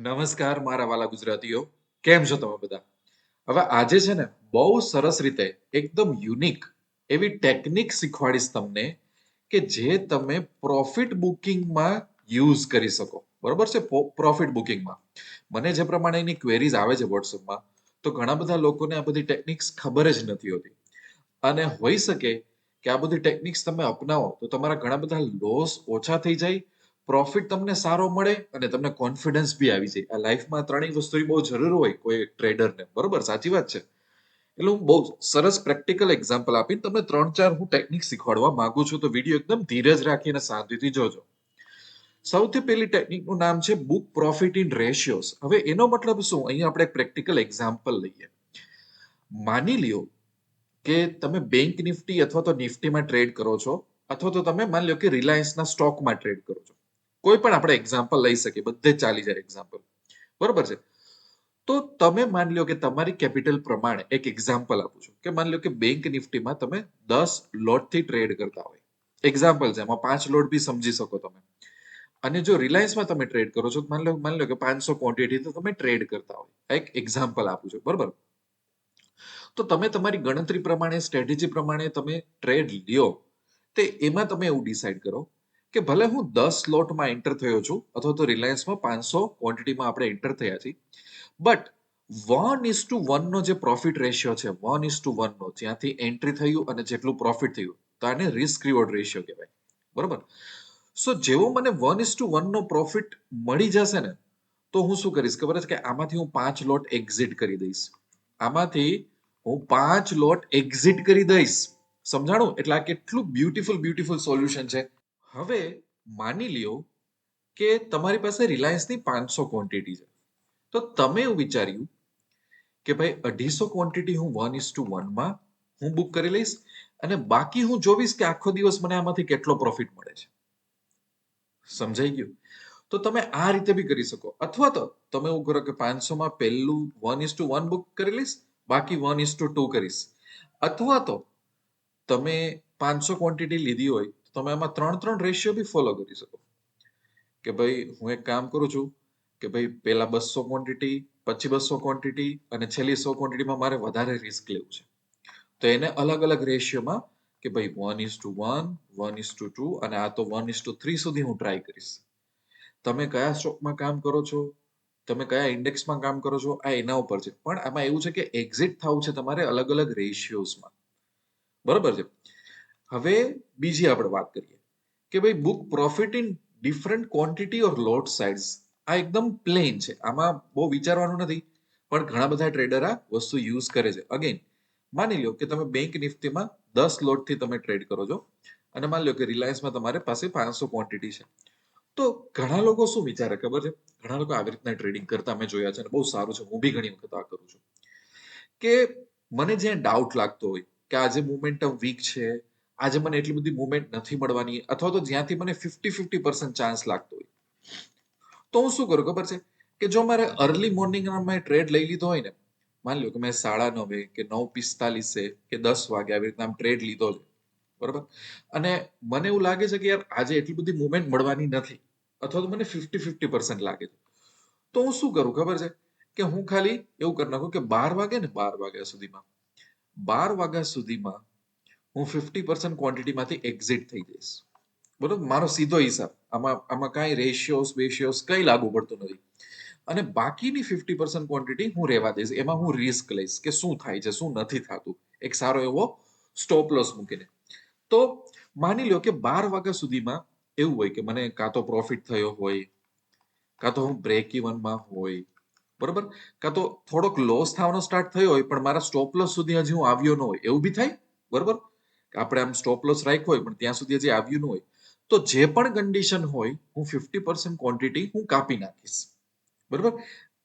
નમસ્કાર મારા વાલા ગુજરાતીઓ. કેમ છો તમે બધા? હવે આજે છે ને બહુ સરસ રીતે એકદમ યુનિક એવી ટેકનિક શીખવાડીશ તમને કે જે તમે પ્રોફિટ બુકિંગમાં યુઝ કરી શકો. બરોબર છે? પ્રોફિટ બુકિંગમાં મને જે પ્રમાણે એની ક્વેરીઝ આવે છે વોટ્સઅપમાં તો ઘણા બધા લોકોને આ બધી ટેકનિક્સ ખબર જ નથી હોતી. અને હોઈ શકે કે આ બધી ટેકનિક્સ તમે અપનાવો, તો તમારા ઘણા બધા લોસ ઓછા થઈ જાય પ્રોફિટ તમને સારો મળે અને તમને કોન્ફિડન્સ બી આવી જાય. આ લાઈફમાં ત્રણેય વસ્તુ બહુ જરૂર હોય, કોઈ ટ્રેડરને બરોબર? સાચી વાત છે. એટલે હું બહુ સરસ પ્રેક્ટિકલ એક્ઝામ્પલ આપીને તમને ત્રણ ચાર હું ટેકનિક શીખવાડવા માંગુ છું. તો વીડિયો એકદમ ધીરજ રાખીને શાંતિથી જોજો. સૌથી પહેલી ટેકનિકનું નામ છે બુક પ્રોફિટ ઇન રેશિયોસ હવે એનો મતલબ શું? અહીંયા આપણે એક પ્રેક્ટિકલ એક્ઝામ્પલ લઈએ. માની લ્યો કે તમે બેંક નિફ્ટી અથવા તો નિફ્ટીમાં ટ્રેડ કરો છો, અથવા તો તમે માની લો કે રિલાયન્સના સ્ટોકમાં ટ્રેડ કરો છો. કોઈ પણ આપણે એક્ઝામ્પલ લઈ શકીએ, બધે ચાલી જાય એક્ઝામ્પલ બરોબર છે? તો તમે માની લો કે તમારી કેપિટલ પ્રમાણે એક એક્ઝામ્પલ આપું છું. કે માની લો કે બેંક નિફ્ટીમાં તમે દસ લોટથી ટ્રેડ કરતા હોય. એક્ઝામ્પલ છે, એમાં પાંચ લોટ બી સમજી શકો તમે. અને જો રિલાયન્સમાં તમે ટ્રેડ કરો છો માની લો માની લો કે પાંચસો ક્વોન્ટિટી તો તમે ટ્રેડ કરતા હોય. એક એક્ઝામ્પલ આપું છું, બરોબર? તો તમે તમારી ગણતરી પ્રમાણે સ્ટ્રેટેજી પ્રમાણે તમે ટ્રેડ લ્યો. તે એમાં તમે એવું ડિસાઈડ કરો કે ભલે હું દસ લોટમાં એન્ટર થયો છું, અથવા તો રિલાયન્સમાં પાંચસો ક્વોન્ટિટીમાં આપણે એન્ટર થયા છીએ બટ વન ઇઝ ટુ વનનો જે પ્રોફિટ રેશિયો છે વન ઇઝ ટુ વનનો જ્યાંથી એન્ટ્રી થયું અને જેટલું પ્રોફિટ થયું તો આને રિસ્ક રિવોર્ડ રેશિયો કહેવાય. બરોબર? સો જેવો મને વન ઇઝ ટુ વનનો પ્રોફિટ મળી જશે ને, તો હું શું કરીશ? ખબર છે કે આમાંથી હું પાંચ લોટ એક્ઝિટ કરી દઈશ. આમાંથી હું પાંચ લોટ એક્ઝિટ કરી દઈશ. સમજાણું? એટલે આ કેટલું બ્યુટીફુલ બ્યુટીફુલ સોલ્યુશન છે. હવે માની લ્યો કે તમારી પાસે રિલાયન્સની પાંચસો ક્વોન્ટિટી છે. તો તમે એવું વિચાર્યું કે ભાઈ, અઢીસો ક્વોન્ટિટી હું વન ઇઝ ટુ વનમાં હું બુક કરી લઈશ અને બાકી હું જોઈશ કે આખો દિવસ મને આમાંથી કેટલો પ્રોફિટ મળે છે. સમજાઈ ગયું? તો તમે આ રીતે બી કરી શકો. અથવા તો તમે એવું કરો કે પાંચસોમાં પહેલું one is two one book કરી લઈશ, બાકી વન ઇઝ ટુ ટુ કરીશ. અથવા તો તમે પાંચસો ક્વોન્ટિટી લીધી હોય તમે આમાં ત્રણ ત્રણ રેશિયો બી ફોલો કરી શકો. કે ભાઈ હું એક કામ કરું છું કે ભાઈ પહેલા બસો ક્વોન્ટિટી પછી બસો ક્વોન્ટિટી અને છેલ્લી સો ક્વોન્ટિટીમાં મારે વધારે રિસ્ક લેવું છે. તો એને અલગ અલગ રેશિયોમાં કે ભાઈ one is two one one is two two અને આ તો વન ઇઝ ટુ થ્રી સુધી હું ટ્રાય કરીશ. તમે કયા સ્ટોકમાં કામ કરો છો? તમે કયા ઇન્ડેક્સમાં કામ કરો છો? આ એના ઉપર છે. પણ આમાં એવું છે કે એક્ઝિટ થવું છે તમારે અલગ અલગ રેશિયોઝમાં બરોબર છે? હવે બીજી આપણે વાત કરીએ કે ભાઈ book profit in different quantity or lot size આ એકદમ પ્લેન છે. આમાં બહુ વિચારવાનું નથી, પણ ઘણા બધા ટ્રેડર આ વસ્તુ યુઝ કરે છે. અગેન માની લો કે તમે બેંક નિફ્ટીમાં દસ લોટથી તમે ટ્રેડ કરો છો, અને માની લો કે રિલાયન્સમાં તમારે પાસે પાંચસો ક્વોન્ટિટી છે. તો ઘણા લોકો શું વિચારે ખબર છે? ઘણા લોકો આવી રીતના ટ્રેડિંગ કરતા મેં જોયા છે અને બહુ સારું છે. હું બી ઘણી વખત આ કરું છું. કે મને જ્યાં ડાઉટ લાગતો હોય કે આજે મુમેન્ટમ વીક છે આજે મને એટલી બધી મુવમેન્ટ નથી મળવાની, અથવા તો જ્યાંથી મને ફિફ્ટી ફિફ્ટી પર્સન્ટ ચાન્સ લાગતો હોય. તો હું શું કરું, ખબર છે? કે જો મારે અર્લી મોર્નિંગમાં મેં ટ્રેડ લઈ લીધો હોય ને, માની લો કે મેં સાડા નવે કે નવ પિસ્તાલીસે કે દસ વાગે આવી રીતના ટ્રેડ લીધો છે, બરોબર? અને મને એવું લાગે છે કે યાર આજે એટલી બધી મુવમેન્ટ મળવાની નથી, અથવા તો મને ફિફ્ટી ફિફ્ટી પર્સન્ટ લાગે છે. તો હું શું કરું, ખબર છે? કે હું ખાલી એવું કરી નાખું કે બાર વાગે ને બાર વાગ્યા સુધીમાં, બાર વાગ્યા સુધીમાં હું ફિફ્ટી પર્સન્ટ ક્વોન્ટિટીમાંથી એક્ઝિટ થઈ જઈશ. બરોબર મારો સીધો હિસાબ. આમાં આમાં કાંઈ રેશિયોસ બેશિયોસ કંઈ લાગુ પડતું નથી. અને બાકીની ફિફ્ટી પર્સન્ટ ક્વોન્ટિટી હું રહેવા દઈશ. એમાં હું રિસ્ક લઈશ કે શું થાય છે, શું નથી થતું. એક સારો એવો સ્ટોપ લોસ મૂકીને. તો માની લો કે બાર વાગ્યા સુધીમાં એવું હોય કે મને કાં તો પ્રોફિટ થયો હોય, કાં તો હું બ્રેક ઇવનમાં હોય, બરોબર? કાં તો થોડોક લોસ થવાનો સ્ટાર્ટ થયો હોય, પણ મારા સ્ટોપ લોસ સુધી હજી હું આવ્યો ન હોય. એવું બી થાય? બરોબર? આપણે આમ સ્ટોપ લોસ રાખ્યો હોય, પણ ત્યાં સુધી હજી આવ્યું ન હોય, તો જે પણ કન્ડિશન હોય, હું ફિફ્ટી પર્સન્ટ ક્વોન્ટિટી હું કાપી નાખીશ. બરોબર?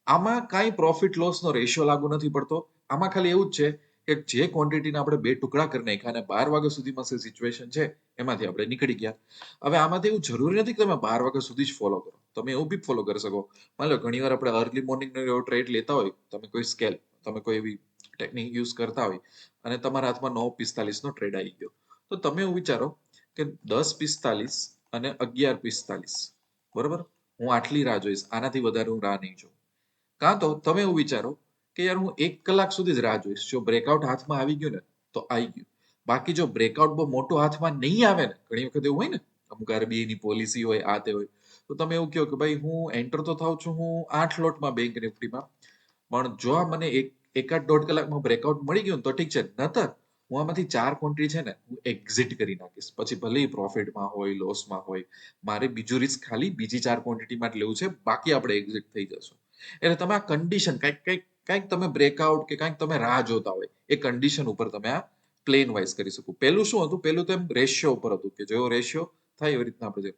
આમાં કાંઈ પ્રોફિટ લોસનો રેશિયો લાગુ નથી પડતો. આમાં ખાલી એવું જ છે કે જે ક્વોન્ટિટીના આપણે બે ટુકડા કરી નાખ્યા અને બાર વાગ્યા સુધીમાં જે સિચ્યુએશન છે, એમાંથી આપણે નીકળી ગયા. હવે આમાંથી એવું જરૂરી નથી કે તમે બાર વાગ્યા સુધી જ ફોલો કરો. તમે એવું બી ફોલો કરી શકો. માની લો, ઘણીવાર આપણે અર્લી મોર્નિંગનો એવો ટ્રેડ લેતા હોય, તમે કોઈ સ્કેલ તમે કોઈ એવી ટેકનિક યુઝ કરતા હોય અને તમારા હાથમાં નવ પિસ્તાલીસનો ટ્રેડ આવી ગયો. તો તમે એવું વિચારો કે દસ પિસ્તાલીસ અને અગિયાર પિસ્તાલીસ, બરોબર? હું આટલી રાહ જોઈશ, આનાથી વધારે હું રાહ નહીં જોઉં. કાં તો તમે એવું વિચારો કે યાર હું એક કલાક સુધી જ રાહ જોઈશ. જો બ્રેકઆઉટ હાથમાં આવી ગયું ને, તો આવી ગયું. બાકી જો બ્રેકઆઉટ બહુ મોટું હાથમાં નહીં આવે ને, ઘણી વખત એવું હોય ને, અમુક આરબીઆઈની પોલિસી હોય, આ તે હોય, તો તમે એવું કહો કે ભાઈ હું એન્ટર તો થાઉં છું હું આઠ લોટમાં બેંક નિફ્ટીમાં પણ જો આ મને એક એકાદ દોઢ કલાકમાં બ્રેકઆઉટ મળી ગયું તો ઠીક છે. નતર હું આમાંથી ચાર કોન્ટ્રી છે ને હું એક્ઝિટ કરી નાખીશ. પછી ભલે પ્રોફિટમાં હોય લોસમાં હોય, મારે બીજું રિસ્ક ખાલી બીજી ચાર ક્વોન્ટિટીમાં જ લેવું છે, બાકી આપણે એક્ઝિટ થઈ જશું. એટલે તમે આ કન્ડિશન કંઈક કંઈક કંઈક તમે બ્રેકઆઉટ કે કંઈક તમે રાહ જોતા હોય, એ કન્ડિશન ઉપર તમે આ પ્લેન વાઇઝ કરી શકો. પહેલું શું હતું? પહેલું તો એમ રેશિયો ઉપર હતું કે જો રેશિયો થાય એવી રીતના આપણે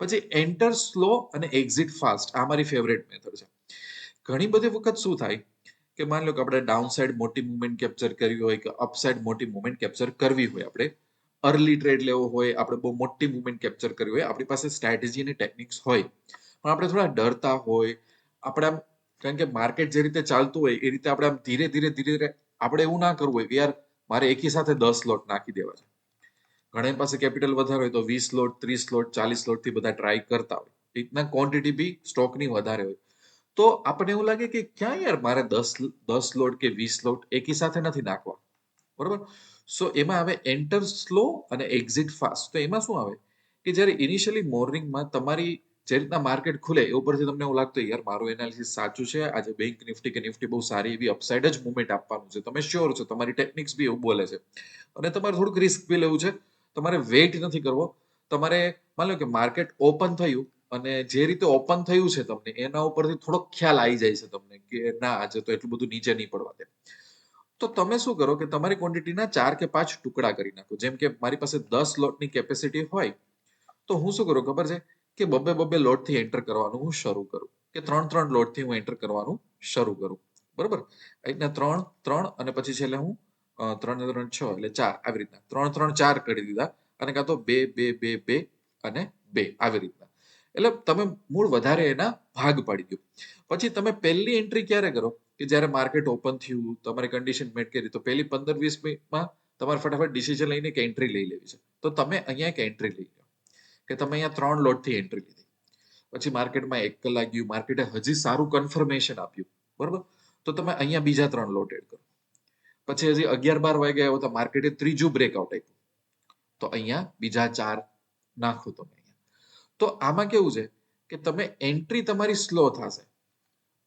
પછી એન્ટર સ્લો અને એક્ઝિટ ફાસ્ટ આ મારી ફેવરેટ મેથડ છે. ઘણી બધી વખત શું થાય? કે માની લો કે આપણે ડાઉન સાઈડ મોટી મુવમેન્ટ કેપ્ચર કરવી હોય કે અપ સાઈડ મોટી મુવમેન્ટ કેપ્ચર કરવી હોય આપણે. અર્લી ટ્રેડ લેવો હોય, આપણે બહુ મોટી મુવમેન્ટ કેપ્ચર કરવી હોય, આપણી પાસે સ્ટ્રેટેજી અને ટેકનિક્સ હોય. પણ આપણે થોડા ડરતા હોય, આપણે આમ, કારણ કે માર્કેટ જે રીતે ચાલતું હોય, એ રીતે આપણે આમ ધીરે ધીરે ધીરે ધીરે આપણે એવું ના કરવું હોય કે યાર, મારે એકી સાથે દસ લોટ નાખી દેવા છે. ઘણા પાસે કેપિટલ વધારે હોય તો વીસ લોટ ત્રીસ લોટ ચાલીસ લોટથી બધા ટ્રાય કરતા હોય. રીતના ક્વોન્ટિટી બી સ્ટોકની વધારે હોય. તો આપણને એવું લાગે કે ક્યાં યાર મારે દસ દસ લોટ કે વીસ લોટ એકી સાથે નથી નાખવા? બરોબર? સો એમાં આવે એન્ટર સ્લો અને એક્ઝિટ ફાસ્ટ તો એમાં શું આવે? કે જ્યારે ઇનિશિયલી મોર્નિંગમાં તમારી જે રીતના માર્કેટ ખુલે એ ઉપરથી તમને એવું લાગતું યાર, મારું એનાલિસિસ સાચું છે. આજે બેંક નિફ્ટી કે નિફ્ટી બહુ સારી એવી અપસાઇડ જ મુવમેન્ટ આપવાનું છે. તમે શ્યોર છો? તમારી ટેકનિક્સ બી એવું બોલે છે. અને તમારે થોડુંક રિસ્ક બી લેવું છે. તમારે વેઇટ નથી કરવો. તમારે માની લો કે માર્કેટ ઓપન થયું. અને જે રીતે ઓપન થયું છે તમને, એના ઉપરથી થોડોક ખ્યાલ આવી જાય છે તમને કે ના, આજે તો એટલું બધું નીચે નહીં પડવા દે. તો તમે શું કરો કે તમારી ક્વોન્ટિટીના ચાર કે પાંચ ટુકડા કરી નાખો. જેમ કે મારી પાસે દસ લોટની કેપેસિટી હોય, તો હું શું કરું ખબર છે? કે બબે બબે લોટથી એન્ટર કરવાનું હું શરૂ કરું. કે ત્રણ ત્રણ લોટથી હું એન્ટર કરવાનું શરૂ કરું. બરોબર? રીતના ત્રણ ત્રણ અને પછી છેલ્લે હું ત્રણ ત્રણ છ એટલે ચાર, આવી રીતના. ત્રણ ત્રણ ચાર કરી દીધા. અને કાં તો બે બે બે બે અને બે, આવી રીતના. એટલે તમે મૂળ વધારે એના ભાગ પાડી દો. પછી તમે પહેલી એન્ટ્રી ક્યારે કરો? કે જ્યારે માર્કેટ ઓપન થયું, તમારી કન્ડિશન મેટ કરી, તો પહેલી પંદર વીસ મિનિટમાં તમારે ફટાફટ ડિસિઝન લઈને એક એન્ટ્રી લઈ લેવી છે. તો તમે અહીંયા એક એન્ટ્રી લઈ લો. કે તમે અહીંયા ત્રણ લોટથી એન્ટ્રી લીધી. પછી માર્કેટમાં એક કલાક ગયું માર્કેટે હજી સારું કન્ફર્મેશન આપ્યું. બરોબર? તો તમે અહીંયા બીજા ત્રણ લોટ એડ કરો. પછી હજી અગિયાર બાર વાગ્યા આવ્યો તો માર્કેટે ત્રીજું બ્રેકઆઉટ આપ્યું. તો અહીંયા બીજા ચાર નાખો તમે. તો આમાં કેવું છે કે તમે એન્ટ્રી તમારી સ્લો થશે.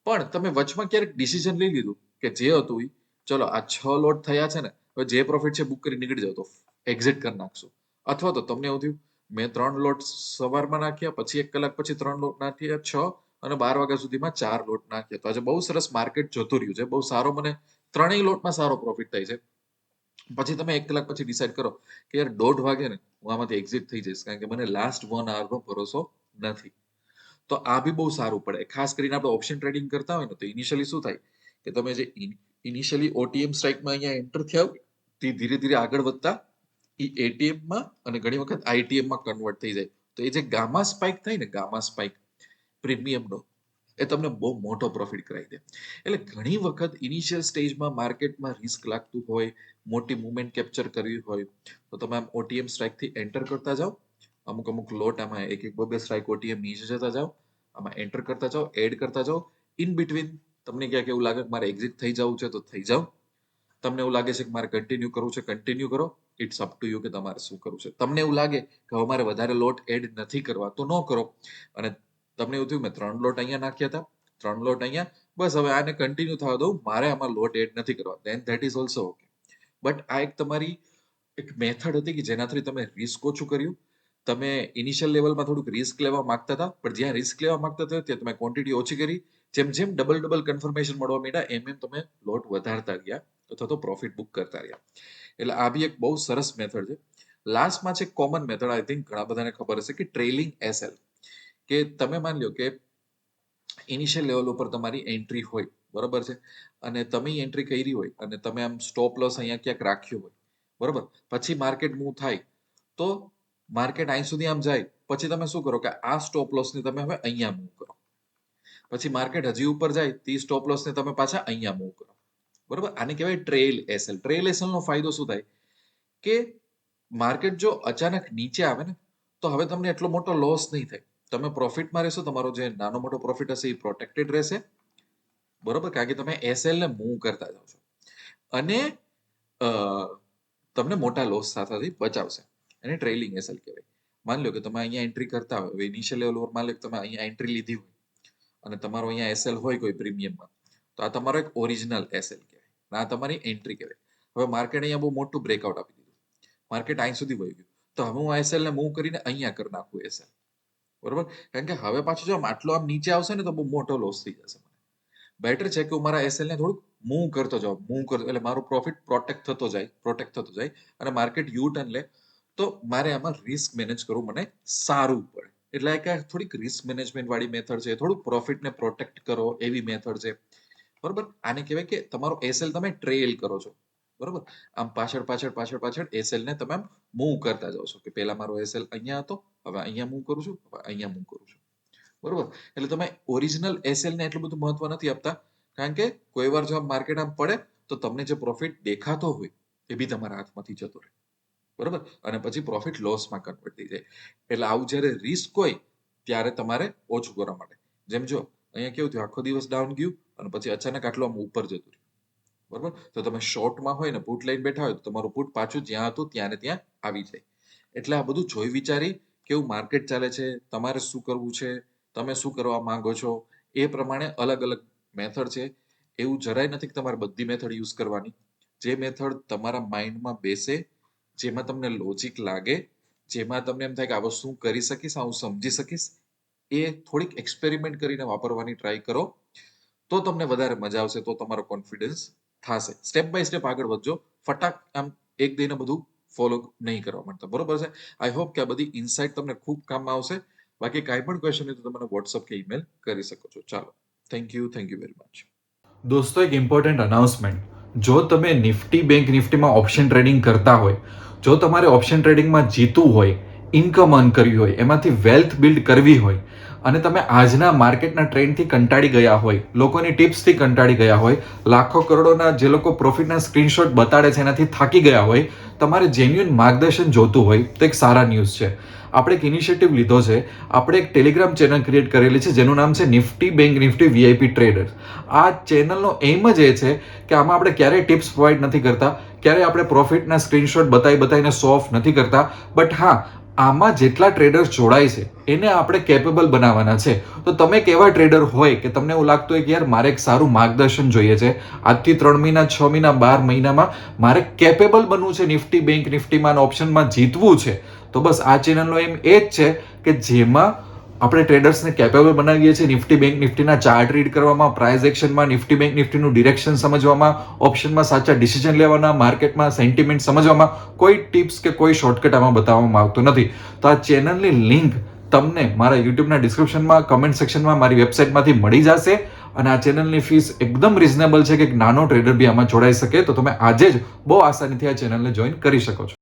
પણ તમે વચમાં ક્યારેક ડિસિઝન લઈ લીધું કે જે હતું એ ચલો આ છ લોટ થયા છે ને, હવે જે પ્રોફિટ છે બુક કરી નીકળી જાવ તો એક્ઝિટ કરી નાખશો. અથવા તો તમને એવું થયું, મેં ત્રણ લોટ સવારમાં નાખ્યા, પછી એક કલાક પછી ત્રણ લોટ નાખ્યા, છ અને બાર વાગ્યા સુધીમાં ચાર લોટ નાખ્યા. તો આજે બહુ સરસ માર્કેટ જતું રહ્યું છે, બહુ સારો મને ત્રણેય લોટમાં સારો પ્રોફિટ થાય છે. પછી તમે એક કલાક પછી ડિસાઈડ કરો કે યાર દોઢ વાગે ને હું આમાંથી એક્ઝિટ થઈ જઈશ, કારણ કે મને લાસ્ટ વન આવરનો ભરોસો નથી. તો આ બી બહુ સારું પડે. ખાસ કરીને આપણે ઓપ્શન ટ્રેડિંગ કરતા હોય ને, તો ઇનિશિયલી શું થાય કે તમે જે ઇનિશિયલી ઓટીએમ સ્ટ્રાઇકમાં અહીંયા એન્ટર થયા તે ધીરે ધીરે આગળ વધતા એ એટીએમમાં અને ઘણી વખત આઈટીએમમાં કન્વર્ટ થઈ જાય. તો એ જે ગામા સ્પાઇક થાય ને, ગામા સ્પાઇક પ્રીમિયમનો એ તમને બહુ મોટો પ્રોફિટ કરાવી દે. એટલે ઘણી વખત ઇનિશિયલ સ્ટેજમાં માર્કેટમાં રિસ્ક લાગતું હોય, મોટી મુવમેન્ટ કેપ્ચર કરવી હોય, તો તમે આમ ઓટીએમ સ્ટ્રાઇકથી એન્ટર કરતા જાઓ. અમુક અમુક લોટ આમાં એક એક બબે સ્ટ્રાઇક ઓટીએમ નીચે જતા જાઓ. આમાં એન્ટર કરતા જાઓ એડ કરતા જાઓ. ઇન બિટવીન તમને ક્યાંક એવું લાગે કે મારે એક્ઝિટ થઈ જવું છે તો થઈ જાઓ. તમને એવું લાગે છે કે મારે કન્ટિન્યુ કરવું છે કન્ટિન્યુ કરો. ઇટ્સ અપ ટુ યુ કે તમારે શું કરવું છે. તમને એવું લાગે કે હવે મારે વધારે લોટ એડ નથી કરવા તો ન કરો. અને તમને એવું થયું મેં ત્રણ લોટ અહીંયા નાખ્યા હતા, ત્રણ લોટ અહીંયા. બસ હવે આને કન્ટિન્યુ થવા દઉં, મારે આમાં લોટ એડ નથી કરવા. Then that is also okay but આ એક તમારી એક મેથડ હતી કે જેનાથી તમે રિસ્ક ઓછું કર્યું. તમે ઇનિશિયલ લેવલમાં થોડુંક રિસ્ક લેવા માંગતા હતા, પણ જ્યાં રિસ્ક લેવા માંગતા હતા ત્યાં તમે ક્વોન્ટિટી ઓછી કરી. જેમ જેમ ડબલ ડબલ કન્ફર્મેશન મળવા માંડ્યા, એમ એમ તમે લોટ વધારતા ગયા અથવા તો પ્રોફિટ બુક કરતા રહ્યા. એટલે આ બી એક બહુ સરસ મેથડ છે. લાસ્ટમાં છે કોમન મેથડ આઈ થિંક ઘણા બધાને ખબર હશે કે ટ્રેલિંગ એસએલ કે તમે માની લો કે ઇનિશિયલ લેવલ ઉપર તમારી એન્ટ્રી હોય, બરોબર છે? અને તમે એન્ટ્રી કરી હોય અને તમે આમ સ્ટોપ લોસ અહીંયા ક્યાંક રાખ્યો હોય, બરોબર? પછી માર્કેટ મૂવ થાય, તો માર્કેટ અહીં સુધી આમ જાય. પછી તમે શું કરો કે આ સ્ટોપ લોસ ને તમે હવે અહીંયા મૂવ કરો. પછી માર્કેટ હજી ઉપર જાય, તે સ્ટોપ લોસ ને તમે પાછા અહીંયા મૂવ કરો. બરોબર? આને કહેવાય ટ્રેલ એસએલ ટ્રેલ એસએલ નો ફાયદો શું થાય? કે માર્કેટ જો અચાનક નીચે આવે ને, તો હવે તમને એટલો મોટો લોસ નહીં થાય. તમે પ્રોફિટમાં રહેશો, તમારો જે નાનો મોટો પ્રોફિટ હશે એ પ્રોટેક્ટેડ રહેશે. બરોબર? કારણ કે તમે એસએલ ને મૂવ કરતા જાઓ છો. અને તમને મોટા લોસ સાથેથી બચાવશે. એને ટ્રેલિંગ એસએલ કહેવાય. માની લો કે તમે અહીંયા એન્ટ્રી કરતા હોય, હવે ઇનિશિયલ લેવલ પર માની લો કે તમે અહીંયા એન્ટ્રી લીધી હોય, અને તમારો અહીંયા એસએલ હોય કોઈ પ્રીમિયમમાં તો આ તમારો એક ઓરિજિનલ એસએલ કહેવાય. આ તમારી એન્ટ્રી કહેવાય. હવે માર્કેટ અહીંયા બહુ મોટું બ્રેકઆઉટ આપી દીધું. માર્કેટ અહીં સુધી વહી ગયું. તો હવે હું એસએલ ને મૂવ કરીને અહીંયા કરી નાખું એસએલ બરોબર? કારણ કે હવે પાછું જો આમ આટલો આમ નીચે આવશે ને તો બહુ મોટો લોસ થઈ જશે મને. બેટર છે કે હું મારા એસએલ ને થોડુંક મૂવ કરતો જાઉં. મૂવ કરતો એટલે મારો પ્રોફિટ પ્રોટેક્ટ થતો જાય પ્રોટેક્ટ થતો જાય અને માર્કેટ યુ ટર્ન લે. તો મારે આમાં રિસ્ક મેનેજ કરવું મને સારું પડે. એટલે કે થોડીક રિસ્ક મેનેજમેન્ટ વાળી મેથડ છે. થોડુંક પ્રોફિટને પ્રોટેક્ટ કરો એવી મેથડ છે. બરોબર? આને કહેવાય કે તમારો એસએલ તમે ટ્રેલ કરો છો. બરોબર? આમ પાછળ પાછળ પાછળ પાછળ એસએલ ને તમે આમ મૂવ કરતા જાઓ છો કે પહેલા મારો એસએલ અહીંયા હતો, હવે અહીંયા મૂવ કરું છું, હવે અહીંયા મૂવ કરું છું. બરોબર? એટલે તમે ઓરિજિનલ એસએલ ને એટલું બધું મહત્વ નથી આપતા, કારણ કે કોઈ વાર જો માર્કેટ આમ પડે, તો તમને જે પ્રોફિટ દેખાતો હોય, એ બી તમારા હાથમાંથી જતો રહે. બરોબર? અને પછી પ્રોફિટ લોસમાં કન્વર્ટ થઈ જાય. એટલે આવું જ્યારે રિસ્ક હોય, ત્યારે તમારે ઓછું કરવા માટે. જેમ જો, અહીંયા કેવું થયું? આખો દિવસ ડાઉન ગયું, અને પછી અચાનક આટલું આમ ઉપર જતું રહ્યું. બરોબર? તો તમે શોર્ટમાં હોય ને પુટ લઈને બેઠા હોય તો તમારું પુટ પાછું જ્યાં હતું ત્યાં ને ત્યાં આવી જાય. એટલે આ બધું જોઈ વિચારી કેવું માર્કેટ ચાલે છે, તમારે શું કરવું છે, તમે શું કરવા માંગો છો, એ પ્રમાણે અલગ અલગ મેથડ છે. એવું જરાય નથી કે તમારે બધી મેથડ યુઝ કરવાની. જે મેથડ તમારા માઇન્ડમાં બેસે, જેમાં તમને લોજિક લાગે, જેમાં તમને એમ થાય કે આ શું કરી શકીશ હું સમજી શકીશ, એ થોડીક એક્સપેરિમેન્ટ કરીને વાપરવાની ટ્રાય કરો. તો તમને વધારે મજા આવશે, તો તમારો કોન્ફિડન્સ થશે સ્ટેપ બાય સ્ટેપ આગળ વધજો. ફટાક આમ એક દઈને બધું ફોલો નહીં કરવા માંગતા. બરોબર છે? આઈ હોપ કે આ બધી ઇન્સાઇટ તમને ખૂબ કામમાં આવશે. બાકી કાંઈ પણ ક્વેશ્ચન હોય તો તમે વોટ્સઅપ કે ઈમેલ કરી શકો છો. ચાલો. Thank you thank you very much દોસ્તો, એક ઇમ્પોર્ટન્ટ અનાઉન્સમેન્ટ જો તમે નિફ્ટી બેંક નિફ્ટીમાં ઓપ્શન ટ્રેડિંગ કરતા હોય, જો તમારે ઓપ્શન ટ્રેડિંગમાં જીતવું હોય ઇન્કમ અર્ન કરવી હોય, એમાંથી વેલ્થ બિલ્ડ કરવી હોય અને તમે આજના માર્કેટના ટ્રેન્ડથી કંટાળી ગયા હોય, લોકોની ટિપ્સથી કંટાળી ગયા હોય, લાખો કરોડોના જે લોકો પ્રોફિટના સ્ક્રીનશોટ બતાડે છે એનાથી થાકી ગયા હોય, તમારે જેન્યુઅન માર્ગદર્શન જોતું હોય, તો એક સારા ન્યૂઝ છે. આપણે એક ઇનિશિયેટિવ લીધો છે. આપણે એક ટેલિગ્રામ ચેનલ ક્રિએટ કરેલી છે, જેનું નામ છે Nifty bank Nifty VIP trader આ ચેનલનો એમ જ એ છે કે આમાં આપણે ક્યારેય ટિપ્સ પ્રોવાઈડ નથી કરતા, ક્યારેય આપણે પ્રોફિટના સ્ક્રીનશોટ બતાવી બતાવીને સોફ નથી કરતા. બટ હા આમાં જેટલા ટ્રેડર્સ જોડાય છે, એને આપણે કેપેબલ બનાવવાના છે. તો તમે કેવા ટ્રેડર હોય કે તમને એવું લાગતું હોય કે યાર મારે એક સારું માર્ગદર્શન જોઈએ છે, આજથી ત્રણ મહિના, છ મહિના, બાર મહિનામાં મારે કેપેબલ બનવું છે, નિફ્ટી બેંક નિફ્ટીમાં ઓપ્શનમાં જીતવું છે. તો બસ આ ચેનલનો એમ એ જ છે કે જેમાં આપણે ટ્રેડર્સને કેપેબલ બનાવીએ છીએ નિફ્ટી બેંક નિફ્ટીના ચાર્ટ રીડ કરવામાં પ્રાઇઝ એક્શનમાં નિફ્ટી બેંક નિફ્ટીનું ડિરેક્શન સમજવામાં ઓપ્શનમાં સાચા ડિસિઝન લેવાના માર્કેટમાં સેન્ટિમેન્ટ સમજવામાં, કોઈ ટિપ્સ કે કોઈ શોર્ટકટ આમાં બતાવવામાં આવતું નથી. તો આ ચેનલની લિંક તમને મારા યુટ્યુબના ડિસ્ક્રિપ્શનમાં કમેન્ટ સેક્શનમાં મારી વેબસાઇટમાંથી મળી જશે. અને આ ચેનલની ફીસ એકદમ રિઝનેબલ છે કે નાનો ટ્રેડર બી આમાં જોડાઈ શકે. તો તમે આજે જ બહુ આસાનીથી આ ચેનલને જોઈન કરી શકો છો.